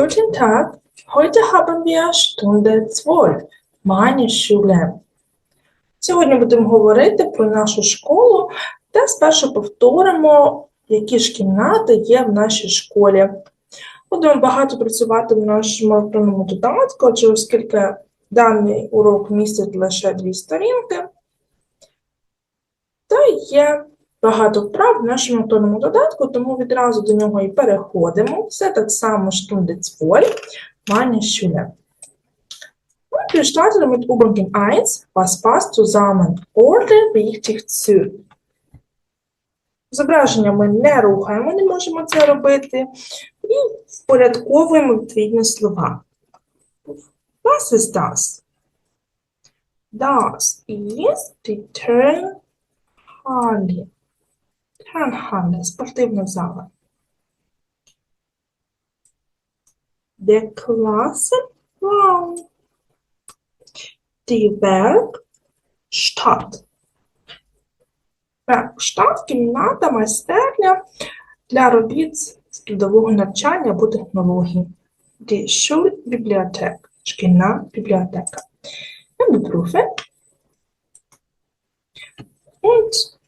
Guten Tag. Heute haben wir Stunde 12. Meine Schule. Сьогодні будемо говорити про нашу школу та спершу повторимо, які ж кімнати є в нашій школі. Будемо багато працювати в нашому електронному додатку, адже оскільки даний урок містить лише дві сторінки, та є багато вправ в нашому електронному додатку, тому відразу до нього і переходимо. Все так само Stunde 12, meine wir starten mit Übung 1. Was passt zusammen? Ordne richtig zu. Зображення ми не рухаємо, не можемо це робити. І впорядковуємо відповідні слова. Was ist das? Das ist die Turnhalle. Turnhalle, спортивна зала. Der Klassenraum. Die Werkstatt. Werkstatt – кімната, майстерня для робіт з трудового навчання або технологій. Die Schulbibliothek. Шкільна бібліотека. Und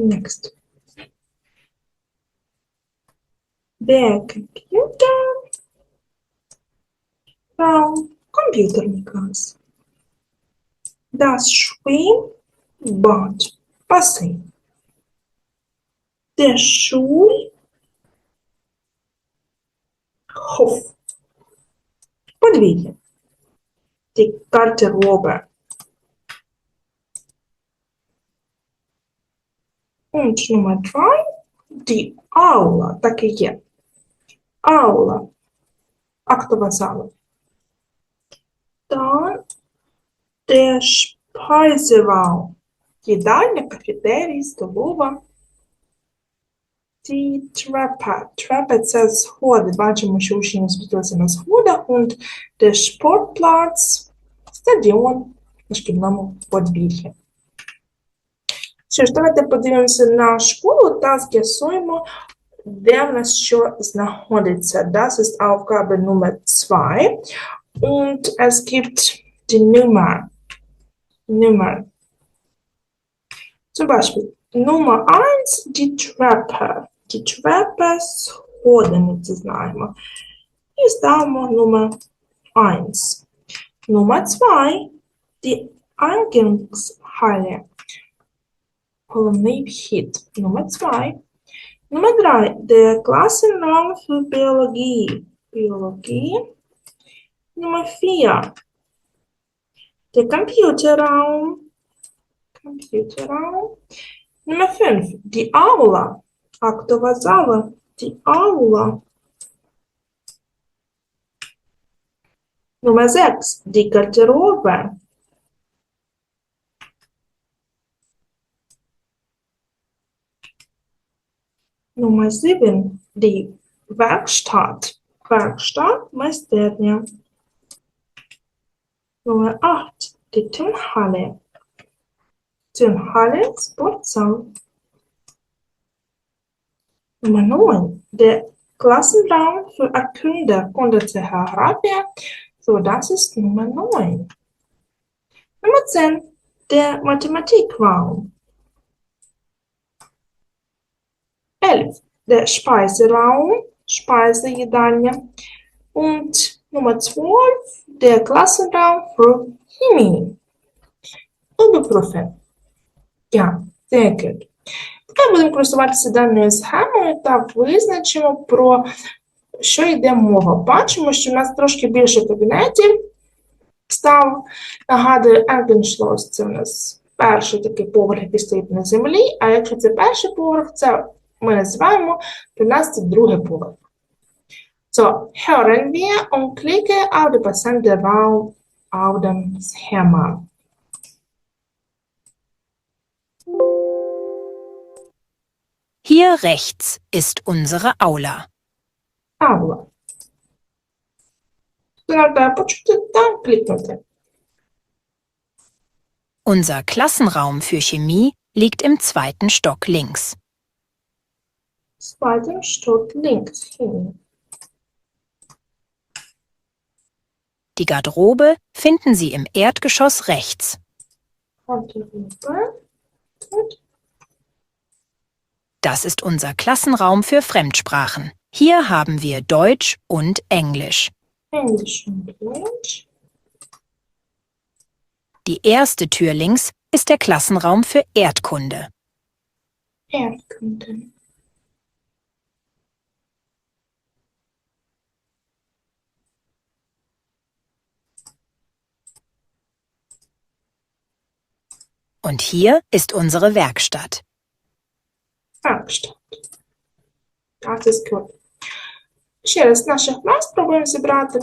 next. Der Computer. Raum. Комп'ютерний клас. Das Schwimmbad. Басейн. Der Schulhof. Подвір'я. Die Garderobe. Und Nummer drei, die Aula, так і є. Аула, актова зала. Dann der Speiseraum, їдальня, кафетерій, столова. Die Treppe. Treppe – це сходи. Бачимо, що учні спустилися на сходах. Und der Sportplatz – стадіон на шкільному подвір'ї. Що ж, давайте подивимося на школу та з'ясуємо, де в нас що знаходиться. Das ist Aufgabe Nummer 2. Und es gibt die Nummer. Nummer. Zum Beispiel Nummer 1 die Treppe. Die Treppe сходиниці знаємо. І ставимо Nummer 1. Nummer 2 die Eingangshalle. Головний вхід. Nummer 2. Nummer 3 der Klassenraum für Biologie. Biologie. Nummer 4 der Computerraum. Computerraum. Nummer 5 die Aula. Актова зала. Die Aula. Nummer 6 die Garderobe. Nummer 7 die Werkstatt. Werkstatt, майстерня. Nummer 8 die Turnhalle. Turnhalle, Sportsaal. Nummer 9 der Klassenraum für Erkunde konnte herabia. So, das ist Nummer 9. Nummer 10 der Mathematikraum. 11 der Speiseraum, Speisejedalje. Und Nummer 12 der Klassenraum für Chemie. Überprüfen. Ja, sehr gut. Тепер будемо користуватися даною схемою та визначимо, про що йде мова. Бачимо, що в нас трошки більше кабінетів став. Нагадую, Ергеншлос – це у нас перший такий поверх, який стоїть на землі, а якщо це перший поверх, це ми називаємо 13 другий поверх. So, hören wir und klicke auf die passende Raum auf dem Schema. Hier rechts ist unsere Aula. Аула. Треба почути та клікнути. Unser Klassenraum für Chemie liegt im zweiten Stock links. Zweiten Stock links hin. Die Garderobe finden Sie im Erdgeschoss rechts. Das ist unser Klassenraum für Fremdsprachen. Hier haben wir Deutsch und Englisch. Englisch und Deutsch. Die erste Tür links ist der Klassenraum für Erdkunde. Erdkunde. Und hier ist unsere Werkstatt. Werkstatt. Так, це складно. Ще раз наших нас спробуємо зібрати.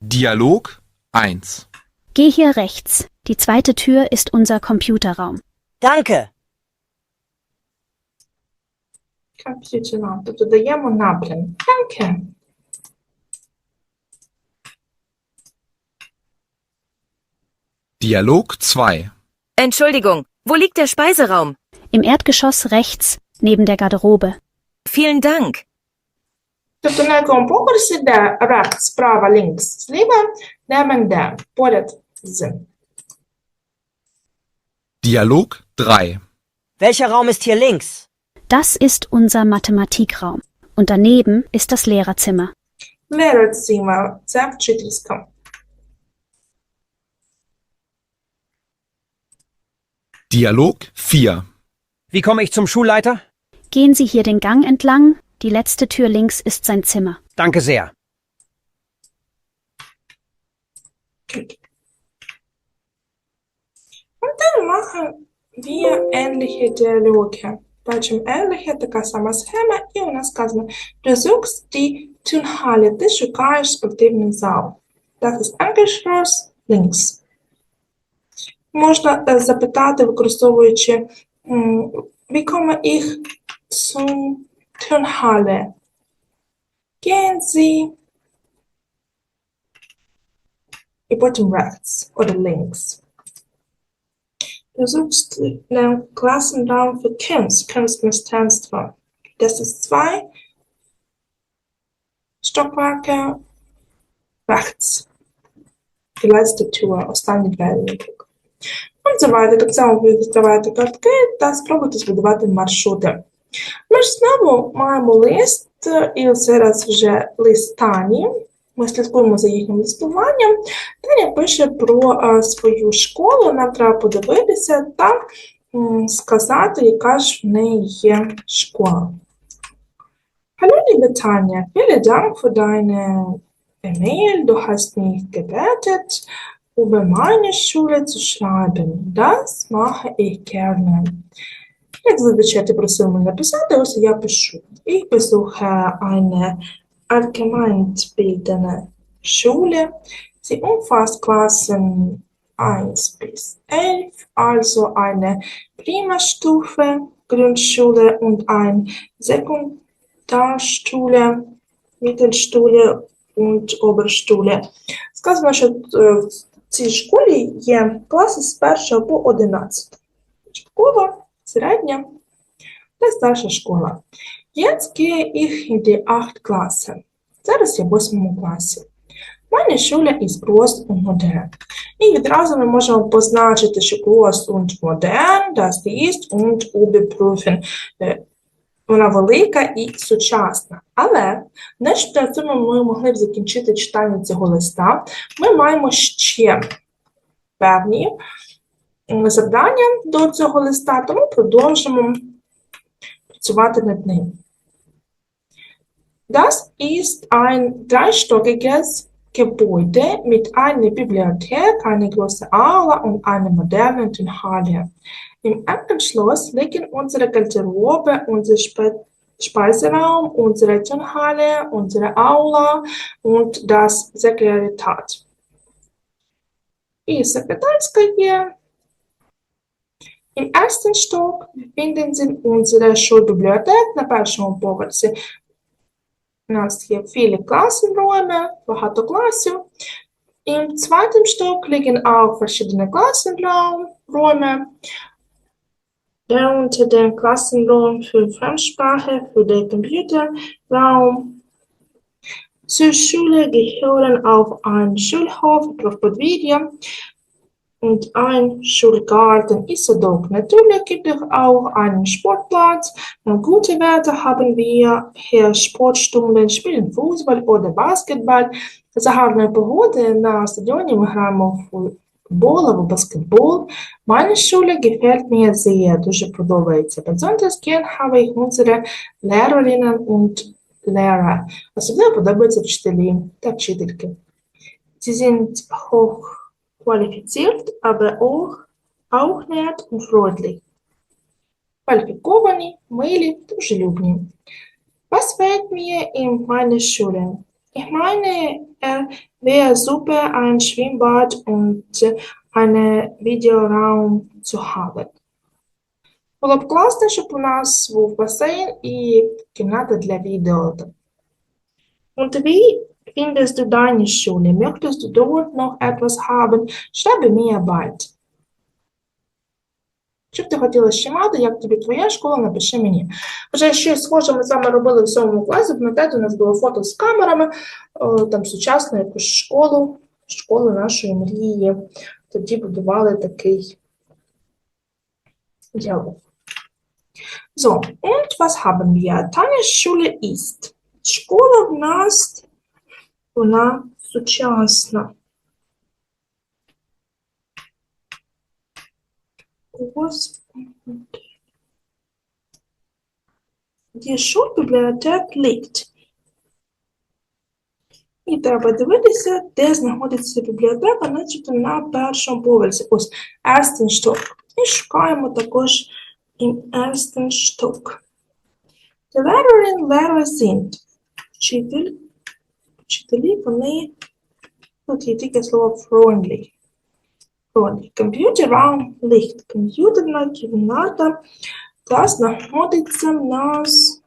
Dialog 1. Geh hier rechts. Die zweite Tür ist unser Computerraum. Danke. Комп'ютерам. Тобто даємо напрям. Danke. Dialog 2. Entschuldigung, wo liegt der Speiseraum? Im Erdgeschoss rechts, neben der Garderobe. Vielen Dank. Тобто на якому поверсі, де рект справа, лінкс зліва, немен де, поряд з. Dialog 3. Welcher Raum ist hier links? Das ist unser Mathematikraum. Und daneben ist das Lehrerzimmer. Лероцима, це вчительська. Dialog 4. Wie komme ich zum Schulleiter? Gehen Sie hier den Gang entlang. Die letzte Tür links ist sein Zimmer. Danke sehr. Und dann machen wir ähnliche Dialoge. Бачимо ähnliche, така сама схема, і у нас сказано, du suchst die Turnhalle, ти шукаєш спортивний зал. Das ist angeschlossen links. Можна е, запитати, використовуючи м, wie komme ich zum Turnhalle? Gehen Sie і потім rechts oder links. Du suchst einen Klassenraum für Kunst, Kunstmeisterство. Das ist zwei Stockwerke rechts. Die letzte Tür, останні двері. So. Так само відкриваєте картки та спробуйте збудувати маршрути. Ми ж знову маємо лист, і це раз вже лист Тані. Ми слідкуємо за їхнім листуванням. Таня пише про е, свою школу. Нам треба подивитися та сказати, яка ж в неї є школа. Hallo liebe Tanja, vielen Dank für deine E-Mail. Du hast mich gebeten, über meine Schule zu schreiben. Das mache ich gerne. Як зазвичай ти просив мене написати, ось я пишу. Ich besuche eine allgemeinbildende Schule. Sie umfasst Klassen 1 bis 11, also eine Primarstufe, Grundschule und eine Sekundarschule, Mittelschule und Oberschule. Сказано, що е, в цій школі є класи з 1 по 11. Початкова, середня та старша школа. Jetzt in die 8 Klasse. Зараз я в 8 класі. Meine Schule ist groß und modern. І відразу ми можемо позначити, що groß und modern, das ist und überprüfen. Вона велика і сучасна. Але не що цьому ми могли б закінчити читання цього листа. Ми маємо ще певні завдання до цього листа, тому продовжимо працювати над ним. Das ist ein dreistöckiges Gebäude mit einer Bibliothek, einer großen Aula und einer modernen Turnhalle. Im Anschluss liegen unsere Garderobe, unser Spe Speiseraum, unsere Turnhalle, unsere Aula und das Sekretariat. І секретарська є. Im ersten Stock befinden sich unsere Schulbibliothek на першому поверсі. У нас є viele Klassenräume, багато класів. Im zweiten Stock liegen auch verschiedene Klassenräume. Darunter den Klassenraum für Fremdsprache, für den Computerraum. zur Schule gehören auf ein Schulhof, Podvidja und ein Schulgarten ist Sadok. Natürlich gibt es auch einen Sportplatz. Bei gutem Wetter haben wir hier Sportstunden, spielen Fußball oder Basketball. За гарної погоди на стадіоні ми граємо в футбол або баскетбол. Meine Schule gefällt mir sehr, дуже подобається. Besonders gern habe ich unsere Lehrerinnen und Lehrer. Особливо подобаються вчителі та вчительки. Sie sind hochqualifiziert, aber auch, auch nett und freundlich. Кваліфіковані, милі, дружелюбні. Was fehlt mir in meiner Schule? Ich meine, es wäre super, ein Schwimmbad und einen Videoraum zu haben. Було б класно, щоб у нас був басейн і кімната для відео. Und wie findest du deine Schule? Möchtest du dort noch etwas haben? Schreibe mir bald. Що б ти хотіла ще мати, як тобі твоя школа, напиши мені. Вже щось схоже ми з вами робили в сьомому класі, пам'ятаєте, у нас було фото з камерами, там сучасну якусь школу, школу нашої мрії. Тоді будували такий діалог. So, und was haben wir? Schule ist. Школа в нас, вона сучасна. Die Schulbibliothek liegt. І треба дивитися, де знаходиться бібліотека, начебто на першому поверсі. Ось Stock. І шукаємо також Stock. Die Lehrerin, Lehrer sind. Вчителі, вони, тут є тільки слово freundly. Freundly. Computerraum liegt. Комп'ютерна кімната, та знаходиться в нас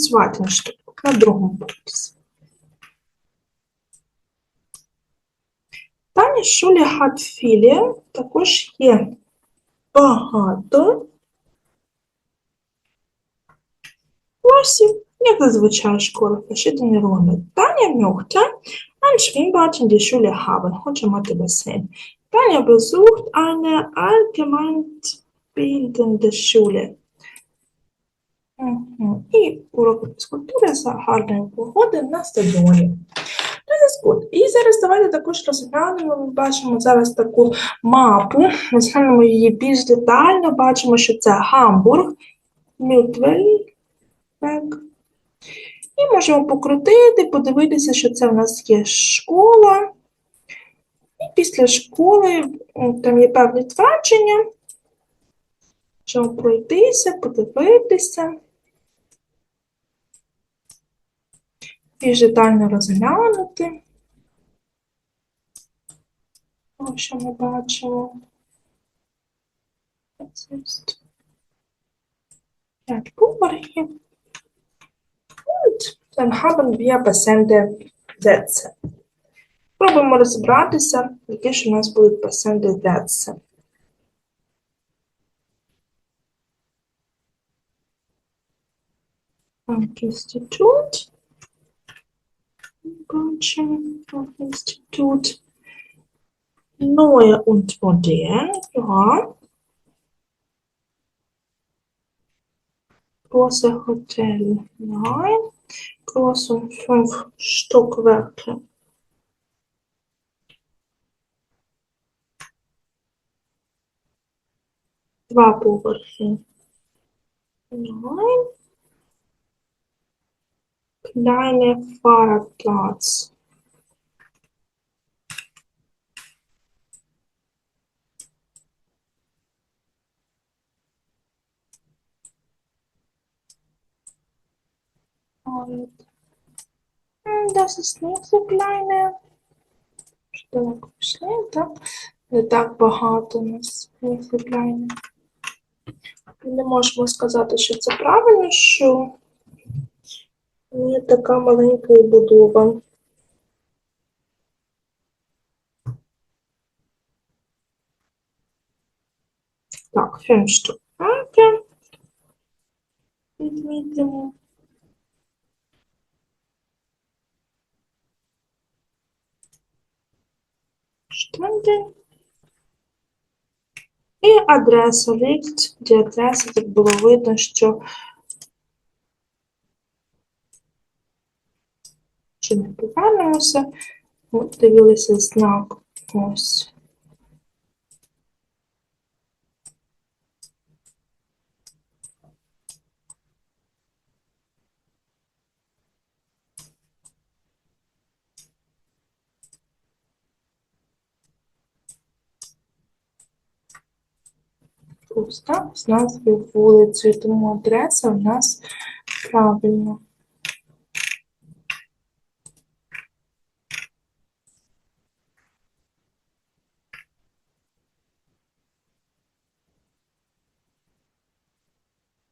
zweiten Stock, на другому поверсі. Таня Шулі viele, також є багато класів, як зазвичай школа verschiedene Räume. Таня möchte ein Schwimmbad in der Schule haben, мати басейн. Таня besucht eine allgemeinbildende Schule. І урок. І зараз давайте також розглянемо. Ми бачимо зараз таку мапу. Розглянемо її більш детально. Бачимо, що це Гамбург, Мютвельбек. І можемо покрутити, подивитися, що це в нас є школа. І після школи там є певні твердження. Можемо пройтися, подивитися. більш детально розглянути. Ось що ми бачимо. П'ять поверхів. Und dann haben wir passende Sätze. Пробуємо розібратися, які ж у нас будуть passende Sätze. Так, інститут. Bachelor of Institut. Neue und modern, ja. Große Hotel, nein. Große fünf Stockwerke. Два поверхи. Nein. Kleine Fahrradplatz. Und das ist nicht so kleine. Що пішли, так? Не так багато нас не so. Не можемо сказати, що це правильно, що не така маленька і будова. Так, Stockwerke. Відмітимо. Stunden. І адреса liegt, де адреса, так було видно, що чи не повернемося. Дивилися знак ось. Так, з назвою вулиці, тому адреса у нас правильна.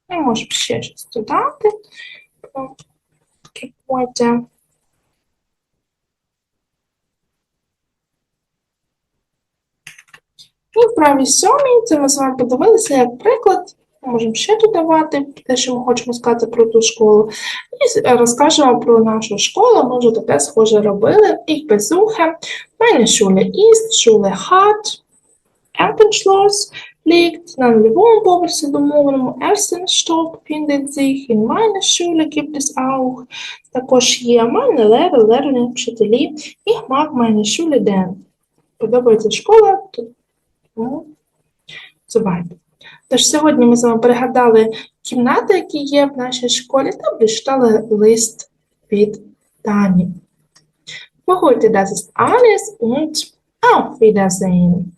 Можемо ще щось додати. про Потім. І в правій сьомій, це ми з вами подивилися як приклад. Можемо ще додавати те, що ми хочемо сказати про ту школу. І розкажемо про нашу школу. Ми вже таке схоже робили. Ich besuche meine Schule ist, Schule hat, Erdenschloss liegt на нульовому поверсі домовленому. Erstenstock findet sich, in meiner Schule gibt. Також є meine Lehrer, Lehrerin, вчителі. Ich mag meine Schule denn. Подобається школа, тому Зубайте. Тож сьогодні ми з вами пригадали кімнати, які є в нашій школі, та прочитали лист від Тані. Für heute das alles und auf Wiedersehen.